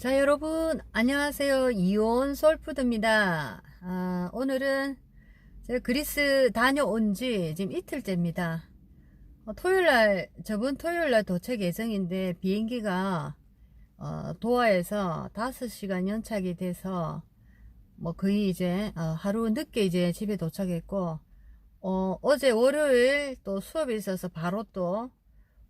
자 여러분 안녕하세요. 이온 솔푸드입니다. 아, 오늘은 제가 그리스 다녀온 지 지금 이틀째입니다. 어, 토요일날 저번 토요일날 도착 예정인데 비행기가 어, 도하에서 5시간 연착이 돼서 뭐 거의 이제 어, 하루 늦게 이제 집에 도착했고 어, 어제 월요일 또 수업이 있어서 바로 또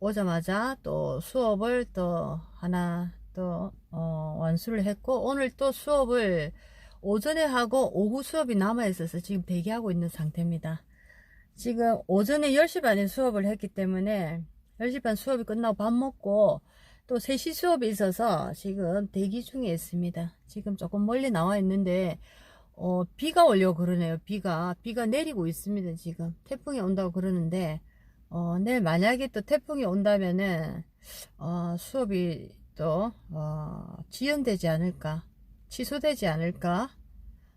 오자마자 또 수업을 또 하나 또 어, 완수를 했고 오늘 또 수업을 오전에 하고 오후 수업이 남아 있어서 지금 대기하고 있는 상태입니다. 지금 오전에 10시 반에 수업을 했기 때문에 10시 반 수업이 끝나고 밥 먹고 또 3시 수업이 있어서 지금 대기 중에 있습니다. 지금 조금 멀리 나와 있는데 어, 비가 오려고 그러네요. 비가 비가 내리고 있습니다. 지금 태풍이 온다고 그러는데 어, 내일 만약에 또 태풍이 온다면은 어, 수업이 또 어, 지연되지 않을까 취소되지 않을까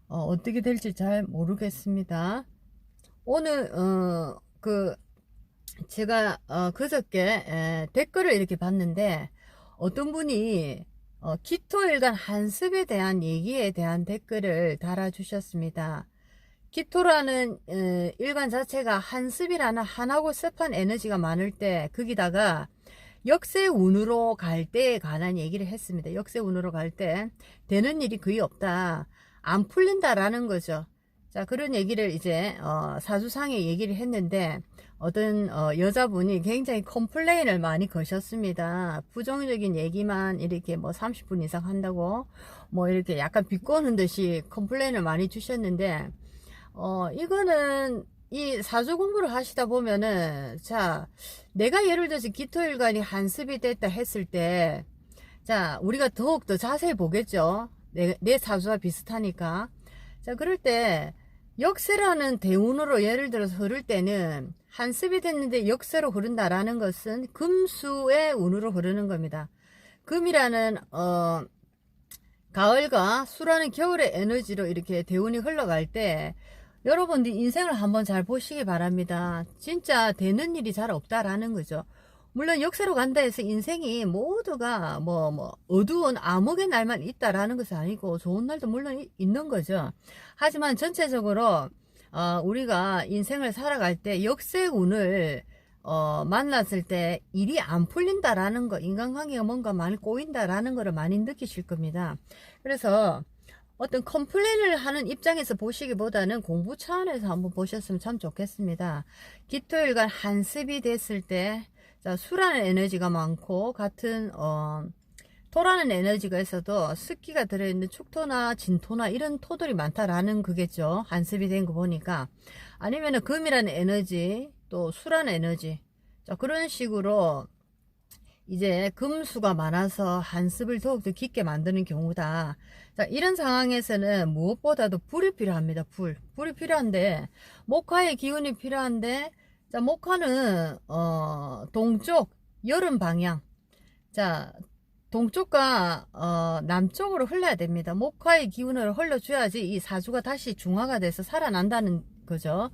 어, 떻게 될지 잘 모르겠습니다. 오늘 어, 그 제가 어, 그저께 에, 댓글을 이렇게 봤는데 어떤 분이 어, 기토일간 한습에 대한 얘기에 대한 댓글을 달아주셨습니다. 기토라는 에, 일간 자체가 한습이라는 한하고 습한 에너지가 많을 때 거기다가 역세운으로 갈 때에 관한 얘기를 했습니다. 역세운으로 갈 때 되는 일이 거의 없다. 안 풀린다라는 거죠. 자 그런 얘기를 이제 어, 사주상에 얘기를 했는데 어떤 어, 여자분이 굉장히 컴플레인을 많이 거셨습니다. 부정적인 얘기만 이렇게 뭐 30분 이상 한다고 뭐 이렇게 약간 비꼬는 듯이 컴플레인을 많이 주셨는데 어 이거는 이 사주 공부를 하시다 보면은 자 내가 예를 들어서 기토일간이 한습이 됐다 했을 때 자 우리가 더욱 더 자세히 보겠죠? 내, 내 사주와 비슷하니까. 자 그럴 때 역세라는 대운으로 예를 들어서 흐를 때는 한습이 됐는데 역세로 흐른다라는 것은 금수의 운으로 흐르는 겁니다. 금이라는 어 가을과 수라는 겨울의 에너지로 이렇게 대운이 흘러갈 때 여러분들 인생을 한번 잘 보시기 바랍니다. 진짜 되는 일이 잘 없다라는 거죠. 물론 역사로 간다 해서 인생이 모두가 뭐, 뭐, 어두운 암흑의 날만 있다라는 것은 아니고 좋은 날도 물론 있는 거죠. 하지만 전체적으로, 어, 우리가 인생을 살아갈 때 역세운을, 어, 만났을 때 일이 안 풀린다라는 거, 인간관계가 뭔가 많이 꼬인다라는 거를 많이 느끼실 겁니다. 그래서, 어떤 컴플레인을 하는 입장에서 보시기보다는 공부 차원에서 한번 보셨으면 참 좋겠습니다. 기토일간 한습이 됐을 때 자, 수라는 에너지가 많고 같은 어, 토라는 에너지가 있어도 습기가 들어있는 축토나 진토나 이런 토들이 많다라는 그겠죠. 한습이 된 거 보니까 아니면은 금이라는 에너지 또 수라는 에너지 자, 그런 식으로 이제 금수가 많아서 한습을 더욱더 깊게 만드는 경우다. 자, 이런 상황에서는 무엇보다도 불이 필요합니다. 불. 불이 필요한데, 목화의 기운이 필요한데, 자, 목화는, 어, 동쪽, 여름 방향. 자, 동쪽과, 어, 남쪽으로 흘러야 됩니다. 목화의 기운을 흘러줘야지 이 사주가 다시 중화가 돼서 살아난다는 거죠.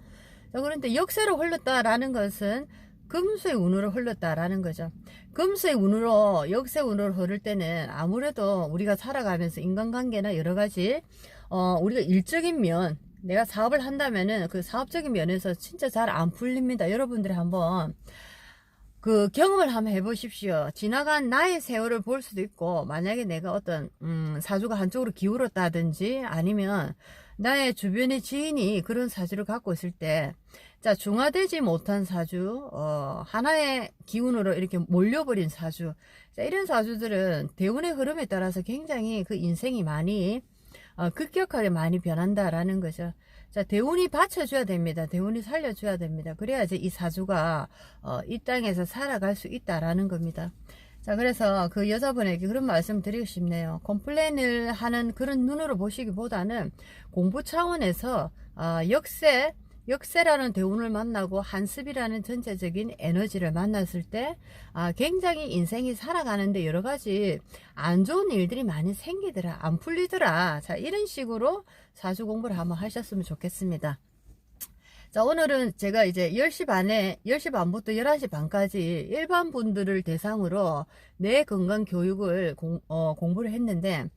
자, 그런데 역세로 흘렀다라는 것은 금수의 운으로 흘렀다라는 거죠. 금수의 운으로 역세 운으로 흐를 때는 아무래도 우리가 살아가면서 인간관계나 여러 가지 어 우리가 일적인 면 내가 사업을 한다면은 그 사업적인 면에서 진짜 잘 안 풀립니다. 여러분들이 한번 그 경험을 한번 해보십시오. 지나간 나의 세월을 볼 수도 있고 만약에 내가 어떤 음, 사주가 한쪽으로 기울었다든지 아니면 나의 주변의 지인이 그런 사주를 갖고 있을 때, 자, 중화되지 못한 사주, 어, 하나의 기운으로 이렇게 몰려버린 사주. 자, 이런 사주들은 대운의 흐름에 따라서 굉장히 그 인생이 많이, 어, 급격하게 많이 변한다라는 거죠. 자, 대운이 받쳐줘야 됩니다. 대운이 살려줘야 됩니다. 그래야지 이 사주가, 어, 이 땅에서 살아갈 수 있다라는 겁니다. 자, 그래서 그 여자분에게 그런 말씀 드리고 싶네요. 컴플레인을 하는 그런 눈으로 보시기보다는 공부 차원에서, 어, 역세, 역세라는 대운을 만나고 한습이라는 전체적인 에너지를 만났을 때 아, 굉장히 인생이 살아가는데 여러 가지 안 좋은 일들이 많이 생기더라 안 풀리더라 자 이런 식으로 사주 공부를 한번 하셨으면 좋겠습니다 자, 오늘은 제가 이제 10시 반에, 10시 반부터 11시 반까지 일반 분들을 대상으로 뇌 건강 교육을 공, 어, 공부를 했는데,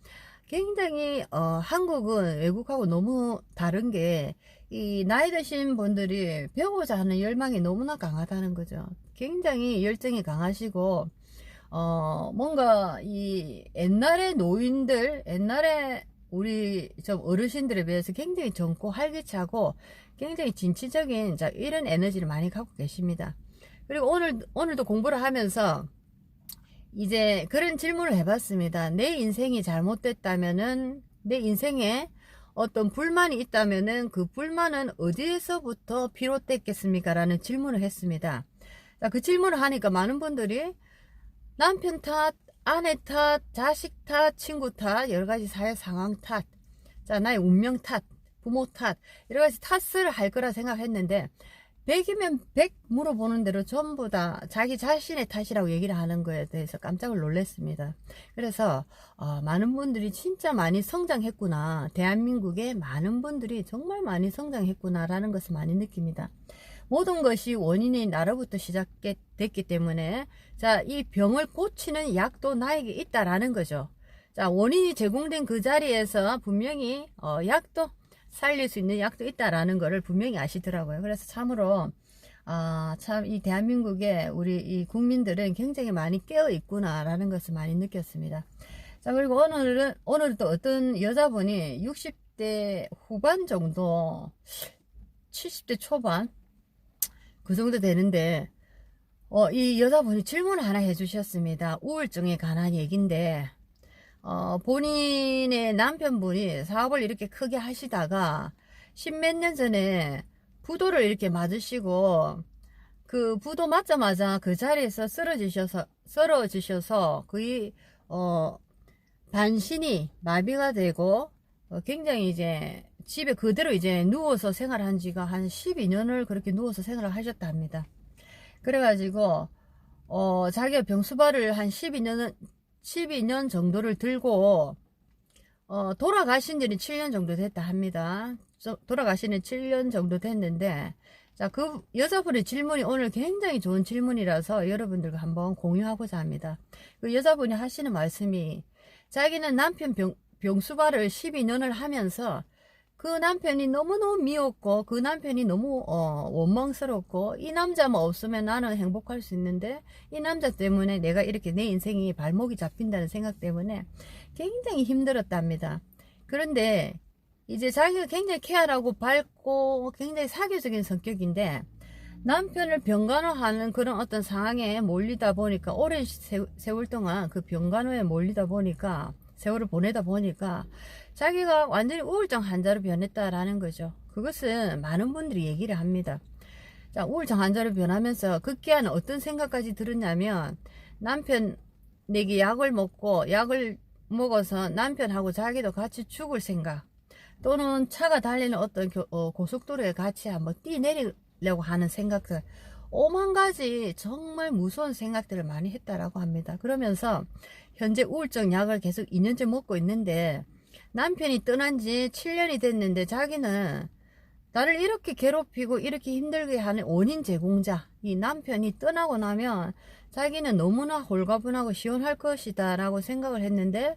굉장히, 어, 한국은 외국하고 너무 다른 게, 이 나이 드신 분들이 배우고자 하는 열망이 너무나 강하다는 거죠. 굉장히 열정이 강하시고, 어, 뭔가 이 옛날의 노인들, 옛날에 우리 좀 어르신들에 비해서 굉장히 젊고 활기차고 굉장히 진취적인 자, 이런 에너지를 많이 갖고 계십니다. 그리고 오늘, 오늘도 공부를 하면서 이제 그런 질문을 해봤습니다. 내 인생이 잘못됐다면은 내 인생에 어떤 불만이 있다면은 그 불만은 어디에서부터 비롯됐겠습니까? 라는 질문을 했습니다. 자, 그 질문을 하니까 많은 분들이 남편 탓, 아내 탓, 자식 탓, 친구 탓, 여러 가지 사회 상황 탓, 자, 나의 운명 탓, 부모 탓, 여러 가지 탓을 할 거라 생각했는데, 100이면 100 물어보는 대로 전부 다 자기 자신의 탓이라고 얘기를 하는 거에 대해서 깜짝 놀랐습니다. 그래서, 어, 많은 분들이 진짜 많이 성장했구나. 대한민국에 많은 분들이 정말 많이 성장했구나라는 것을 많이 느낍니다. 모든 것이 원인이 나로부터 시작됐기 때문에 자, 이 병을 고치는 약도 나에게 있다라는 거죠. 자, 원인이 제공된 그 자리에서 분명히 어, 약도 살릴 수 있는 약도 있다라는 것을 분명히 아시더라고요. 그래서 참으로 아, 참 이 대한민국에 우리 이 국민들은 굉장히 많이 깨어 있구나라는 것을 많이 느꼈습니다. 자, 그리고 오늘은 오늘은 또 어떤 여자분이 60대 후반 정도 70대 초반 그 정도 되는데 어, 이 여자분이 질문을 하나 해주셨습니다. 우울증에 관한 얘기인데 어, 본인의 남편분이 사업을 이렇게 크게 하시다가 십몇 년 전에 부도를 이렇게 맞으시고 그 부도 맞자마자 그 자리에서 쓰러지셔서 쓰러지셔서 거의 어 반신이 마비가 되고 어, 굉장히 이제 집에 그대로 이제 누워서 생활한 지가 한 12년을 그렇게 누워서 생활을 하셨다 합니다. 그래가지고, 어, 자기가 병수발을 한 12년, 12년 정도를 들고, 어, 돌아가신 지는 7년 정도 됐다 합니다. 돌아가시는 7년 정도 됐는데, 자, 그 여자분의 질문이 오늘 굉장히 좋은 질문이라서 여러분들과 한번 공유하고자 합니다. 그 여자분이 하시는 말씀이, 자기는 남편 병, 병수발을 12년을 하면서 그 남편이 너무너무 미웠고 그 남편이 너무 어, 원망스럽고 이 남자만 없으면 나는 행복할 수 있는데 이 남자 때문에 내가 이렇게 내 인생이 발목이 잡힌다는 생각 때문에 굉장히 힘들었답니다. 그런데 이제 자기가 굉장히 케어하고 밝고 굉장히 사교적인 성격인데 남편을 병간호하는 그런 어떤 상황에 몰리다 보니까 오랜 세월 동안 그 병간호에 몰리다 보니까 세월을 보내다 보니까 자기가 완전히 우울증 환자로 변했다라는 거죠. 그것은 많은 분들이 얘기를 합니다. 자, 우울증 환자로 변하면서 극기한 어떤 생각까지 들었냐면 남편에게 약을 먹고 약을 먹어서 남편하고 자기도 같이 죽을 생각 또는 차가 달리는 어떤 교, 어, 고속도로에 같이 한번 뛰내리려고 하는 생각들 오만 가지 정말 무서운 생각들을 많이 했다라고 합니다. 그러면서 현재 우울증 약을 계속 2년째 먹고 있는데 남편이 떠난 지 7년이 됐는데 자기는 나를 이렇게 괴롭히고 이렇게 힘들게 하는 원인 제공자 이 남편이 떠나고 나면 자기는 너무나 홀가분하고 시원할 것이다 라고 생각을 했는데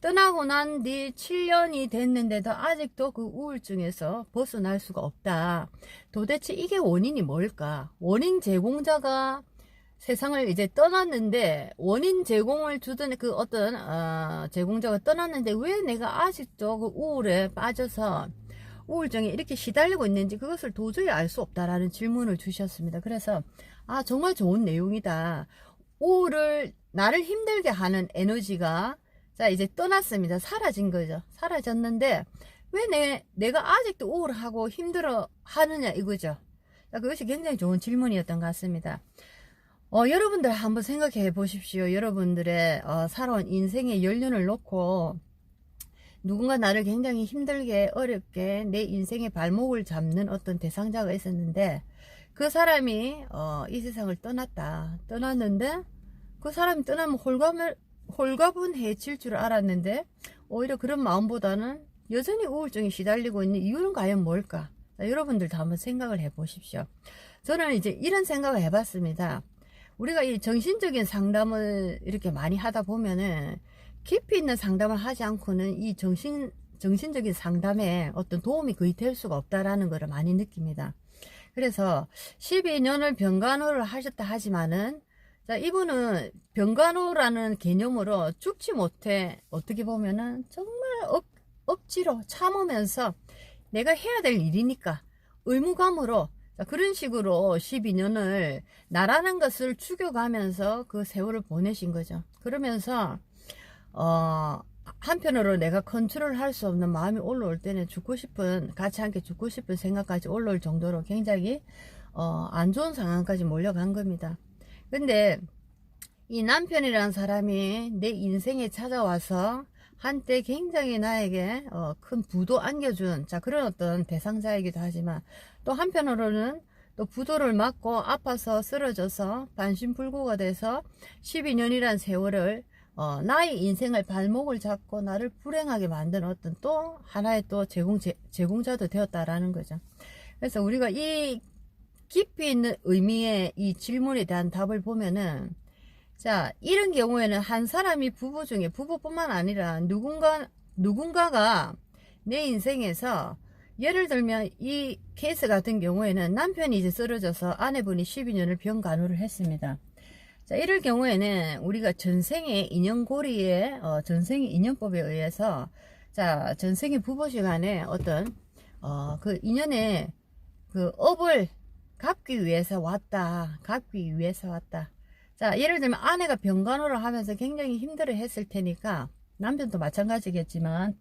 떠나고 난 뒤 7년이 됐는데도 아직도 그 우울증에서 벗어날 수가 없다. 도대체 이게 원인이 뭘까? 원인 제공자가 세상을 이제 떠났는데 원인 제공을 주던 그 어떤 어, 제공자가 떠났는데 왜 내가 아직도 그 우울에 빠져서 우울증에 이렇게 시달리고 있는지 그것을 도저히 알 수 없다라는 질문을 주셨습니다. 그래서 아 정말 좋은 내용이다. 우울을 나를 힘들게 하는 에너지가 자 이제 떠났습니다. 사라진 거죠. 사라졌는데 왜 내, 내가 아직도 우울하고 힘들어 하느냐 이거죠. 그것이 굉장히 좋은 질문이었던 것 같습니다. 어, 여러분들 한번 생각해 보십시오. 여러분들의 어, 살아온 인생의 연륜을 놓고 누군가 나를 굉장히 힘들게 어렵게 내 인생의 발목을 잡는 어떤 대상자가 있었는데 그 사람이 어, 이 세상을 떠났다. 떠났는데 그 사람이 떠나면 홀가분, 홀가분해질 줄 알았는데 오히려 그런 마음보다는 여전히 우울증이 시달리고 있는 이유는 과연 뭘까? 자, 여러분들도 한번 생각을 해 보십시오. 저는 이제 이런 생각을 해봤습니다. 우리가 이 정신적인 상담을 이렇게 많이 하다 보면은 깊이 있는 상담을 하지 않고는 이 정신, 정신적인 상담에 어떤 도움이 거의 될 수가 없다라는 것을 많이 느낍니다. 그래서 12년을 병간호를 하셨다 하지만은 자, 이분은 병간호라는 개념으로 죽지 못해 어떻게 보면은 정말 억, 억지로 참으면서 내가 해야 될 일이니까 의무감으로 자, 그런 식으로 12년을 나라는 것을 죽여가면서 그 세월을 보내신 거죠. 그러면서 어 한편으로 내가 컨트롤 할 수 없는 마음이 올라올 때는 죽고 싶은 같이 함께 죽고 싶은 생각까지 올라올 정도로 굉장히 어, 안 좋은 상황까지 몰려간 겁니다. 근데 이 남편이라는 사람이 내 인생에 찾아와서 한때 굉장히 나에게 어, 큰 부도 안겨준 자 그런 어떤 대상자이기도 하지만 또 한편으로는 또 부도를 맞고 아파서 쓰러져서 반신불구가 돼서 12년이란 세월을 어, 나의 인생을 발목을 잡고 나를 불행하게 만든 어떤 또 하나의 또 제공, 제, 제공자도 되었다라는 거죠. 그래서 우리가 이 깊이 있는 의미의 이 질문에 대한 답을 보면은 자, 이런 경우에는 한 사람이 부부 중에 부부뿐만 아니라 누군가, 누군가가 내 인생에서 예를 들면 이 케이스 같은 경우에는 남편이 이제 쓰러져서 아내분이 12년을 병 간호를 했습니다. 자, 이럴 경우에는 우리가 전생의 인연고리의 어, 전생의 인연법에 의해서 자, 전생의 부부 시간에 어떤 어, 그 인연의 그 업을 갚기 위해서 왔다. 갚기 위해서 왔다. 자, 예를 들면 아내가 병간호를 하면서 굉장히 힘들어 했을 테니까 남편도 마찬가지겠지만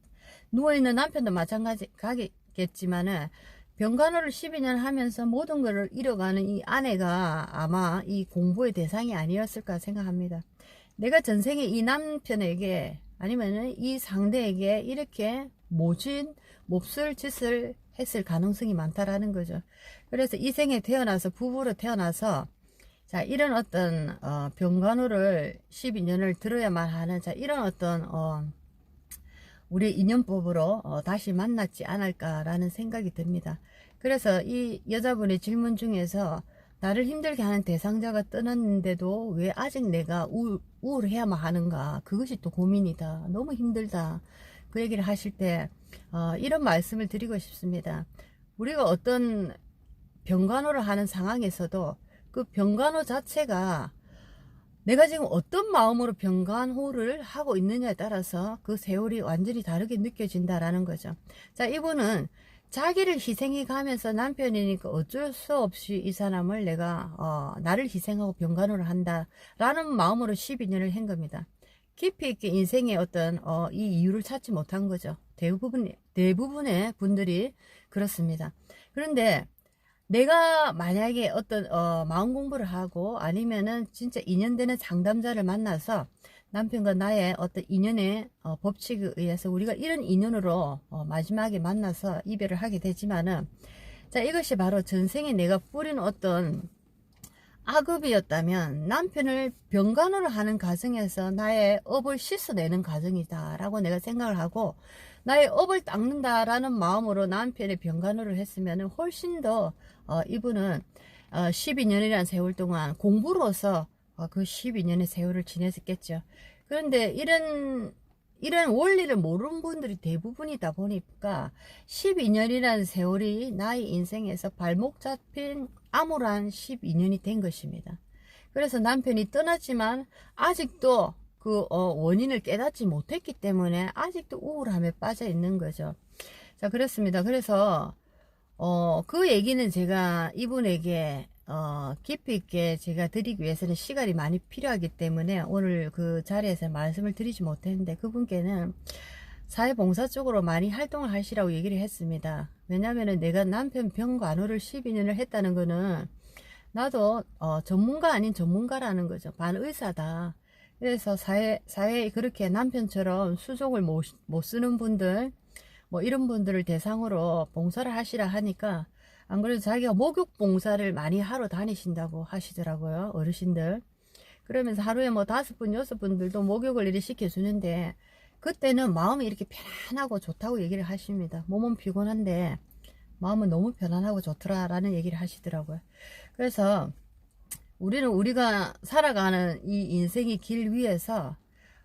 누워있는 남편도 마찬가지겠지만은 병간호를 12년 하면서 모든 것을 잃어가는 이 아내가 아마 이 공부의 대상이 아니었을까 생각합니다. 내가 전생에 이 남편에게 아니면은 이 상대에게 이렇게 모진 몹쓸 짓을 했을 가능성이 많다라는 거죠. 그래서 이 생에 태어나서 부부로 태어나서 자 이런 어떤 어, 병간호를 12년을 들어야만 하는 자 이런 어떤 어, 우리 인연법으로 어, 다시 만났지 않을까라는 생각이 듭니다. 그래서 이 여자분의 질문 중에서 나를 힘들게 하는 대상자가 떠났는데도 왜 아직 내가 우울, 우울해야만 하는가? 그것이 또 고민이다. 너무 힘들다. 그 얘기를 하실 때 어, 이런 말씀을 드리고 싶습니다. 우리가 어떤 병간호를 하는 상황에서도 그 병간호 자체가 내가 지금 어떤 마음으로 병간호를 하고 있느냐에 따라서 그 세월이 완전히 다르게 느껴진다라는 거죠. 자, 이분은 자기를 희생해 가면서 남편이니까 어쩔 수 없이 이 사람을 내가 어, 나를 희생하고 병간호를 한다라는 마음으로 12년을 한 겁니다. 깊이 있게 인생의 어떤 어, 이 이유를 찾지 못한 거죠. 대부분 대부분의 분들이 그렇습니다. 그런데 내가 만약에 어떤 어, 마음 공부를 하고 아니면은 진짜 인연되는 상담자를 만나서 남편과 나의 어떤 인연의 어, 법칙에 의해서 우리가 이런 인연으로 어, 마지막에 만나서 이별을 하게 되지만은 자 이것이 바로 전생에 내가 뿌린 어떤 악업이었다면 남편을 병간호를 하는 과정에서 나의 업을 씻어내는 과정이다 라고 내가 생각을 하고 나의 업을 닦는다라는 마음으로 남편의 병간호를 했으면 훨씬 더 어, 이분은 어, 12년이라는 세월 동안 공부로서 어, 그 12년의 세월을 지냈었겠죠. 그런데 이런 이런 원리를 모르는 분들이 대부분이다 보니까 12년이라는 세월이 나의 인생에서 발목 잡힌 암울한 12년이 된 것입니다. 그래서 남편이 떠났지만 아직도 그 어, 원인을 깨닫지 못했기 때문에 아직도 우울함에 빠져 있는 거죠. 자 그렇습니다. 그래서 어, 그 얘기는 제가 이분에게 어, 깊이 있게 제가 드리기 위해서는 시간이 많이 필요하기 때문에 오늘 그 자리에서 말씀을 드리지 못했는데 그분께는 사회봉사 쪽으로 많이 활동을 하시라고 얘기를 했습니다. 왜냐면은 내가 남편 병간호를 12년을 했다는 거는 나도 어, 전문가 아닌 전문가라는 거죠. 반의사다. 그래서 사회, 사회에 그렇게 남편처럼 수족을 못, 못 쓰는 분들, 뭐 이런 분들을 대상으로 봉사를 하시라 하니까 안 그래도 자기가 목욕 봉사를 많이 하러 다니신다고 하시더라고요. 어르신들. 그러면서 하루에 뭐 다섯 분, 여섯 분들도 목욕을 이렇게 시켜주는데 그때는 마음이 이렇게 편안하고 좋다고 얘기를 하십니다. 몸은 피곤한데 마음은 너무 편안하고 좋더라라는 얘기를 하시더라고요. 그래서 우리는 우리가 살아가는 이 인생의 길 위에서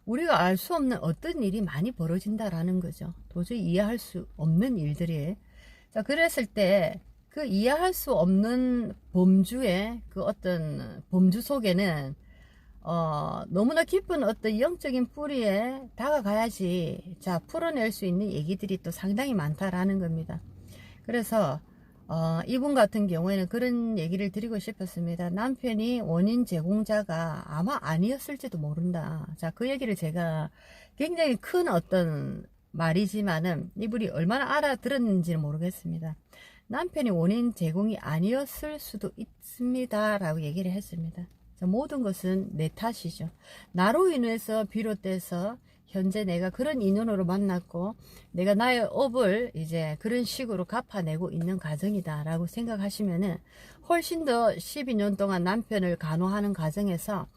우리가 알 수 없는 어떤 일이 많이 벌어진다라는 거죠. 도저히 이해할 수 없는 일들이. 자, 그랬을 때 그 이해할 수 없는 범주의 그 어떤 범주 속에는 어, 너무나 깊은 어떤 영적인 뿌리에 다가가야지 자 풀어낼 수 있는 얘기들이 또 상당히 많다라는 겁니다. 그래서 어, 이분 같은 경우에는 그런 얘기를 드리고 싶었습니다. 남편이 원인 제공자가 아마 아니었을지도 모른다. 자, 그 얘기를 제가 굉장히 큰 어떤 말이지만은 이분이 얼마나 알아들었는지는 모르겠습니다. 남편이 원인 제공이 아니었을 수도 있습니다. 라고 얘기를 했습니다. 자, 모든 것은 내 탓이죠. 나로 인해서 비롯돼서 현재 내가 그런 인연으로 만났고 내가 나의 업을 이제 그런 식으로 갚아내고 있는 과정이다 라고 생각하시면은 훨씬 더 12년 동안 남편을 간호하는 과정에서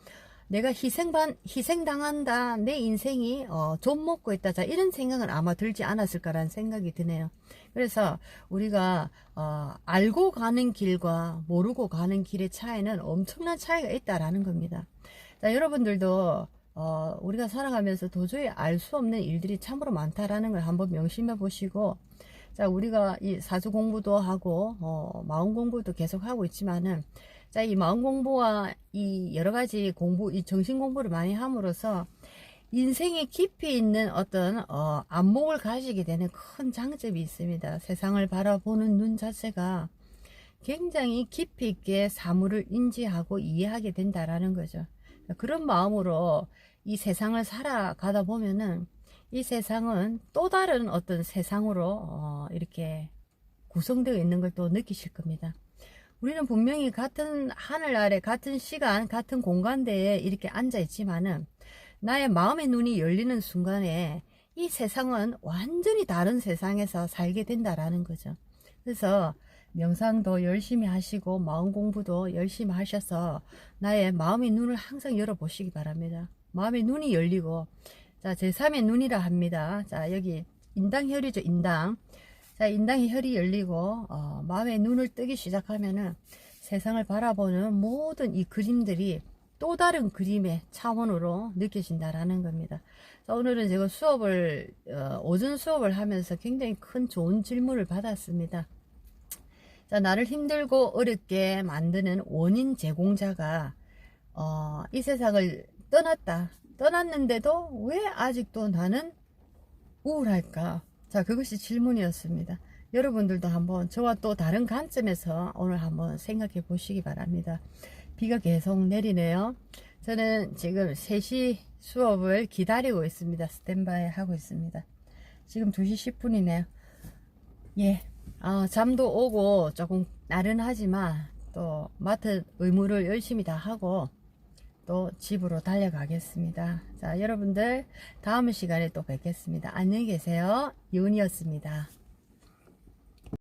내가 희생반 희생당한다 내 인생이 어, 좀 먹고 있다 자 이런 생각은 아마 들지 않았을까라는 생각이 드네요. 그래서 우리가 어, 알고 가는 길과 모르고 가는 길의 차이는 엄청난 차이가 있다라는 겁니다. 자 여러분들도 어, 우리가 살아가면서 도저히 알 수 없는 일들이 참으로 많다라는 걸 한번 명심해 보시고 자 우리가 이 사주 공부도 하고 어, 마음 공부도 계속 하고 있지만은 자, 이 마음 공부와 이 여러 가지 공부, 이 정신 공부를 많이 함으로써 인생에 깊이 있는 어떤 어, 안목을 가지게 되는 큰 장점이 있습니다. 세상을 바라보는 눈 자체가 굉장히 깊이 있게 사물을 인지하고 이해하게 된다라는 거죠. 그런 마음으로 이 세상을 살아가다 보면은 이 세상은 또 다른 어떤 세상으로 어, 이렇게 구성되어 있는 걸 또 느끼실 겁니다. 우리는 분명히 같은 하늘 아래 같은 시간 같은 공간대에 이렇게 앉아 있지만은 나의 마음의 눈이 열리는 순간에 이 세상은 완전히 다른 세상에서 살게 된다라는 거죠. 그래서 명상도 열심히 하시고 마음 공부도 열심히 하셔서 나의 마음의 눈을 항상 열어보시기 바랍니다. 마음의 눈이 열리고 자 제3의 눈이라 합니다. 자 여기 인당혈이죠 인당. 자, 인당의 혈이 열리고 어, 마음의 눈을 뜨기 시작하면은 세상을 바라보는 모든 이 그림들이 또 다른 그림의 차원으로 느껴진다라는 겁니다. 자, 오늘은 제가 수업을 어, 오전 수업을 하면서 굉장히 큰 좋은 질문을 받았습니다. 자, 나를 힘들고 어렵게 만드는 원인 제공자가 어, 이 세상을 떠났다. 떠났는데도 왜 아직도 나는 우울할까? 자, 그것이 질문이었습니다. 여러분들도 한번 저와 또 다른 관점에서 오늘 한번 생각해 보시기 바랍니다. 비가 계속 내리네요. 저는 지금 3시 수업을 기다리고 있습니다. 스탠바이 하고 있습니다. 지금 2시 10분이네요. 예. 어, 잠도 오고 조금 나른하지만 또 맡은 의무를 열심히 다 하고 또 집으로 달려가겠습니다. 자, 여러분들 다음 시간에 또 뵙겠습니다. 안녕히 계세요. 윤이었습니다.